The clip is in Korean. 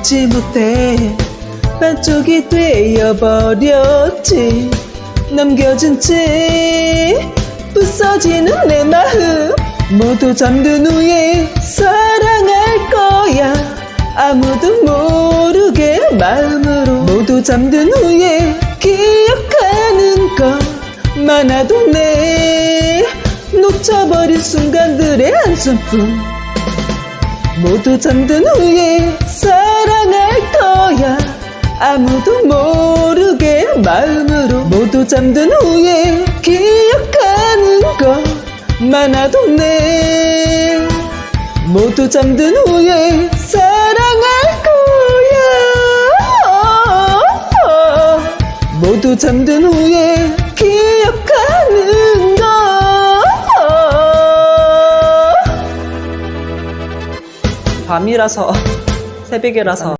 잊지 못해. 반쪽이 되어버렸지. 남겨진 채 부서지는 내 마음. 모두 잠든 후에 사랑할 거야. 아무도 모르게 마음으로. 모두 잠든 후에 기억하는 것 많아도 내 놓쳐버린 순간들의 한숨뿐 모두 잠든 후에 사랑할 거야. 아무도 모르게 마음으로 모두 잠든 후에 기억하는 것 많아도 내 모두 잠든 후에 사랑할 거야. 모두 잠든 후에 기억 밤이라서 새벽이라서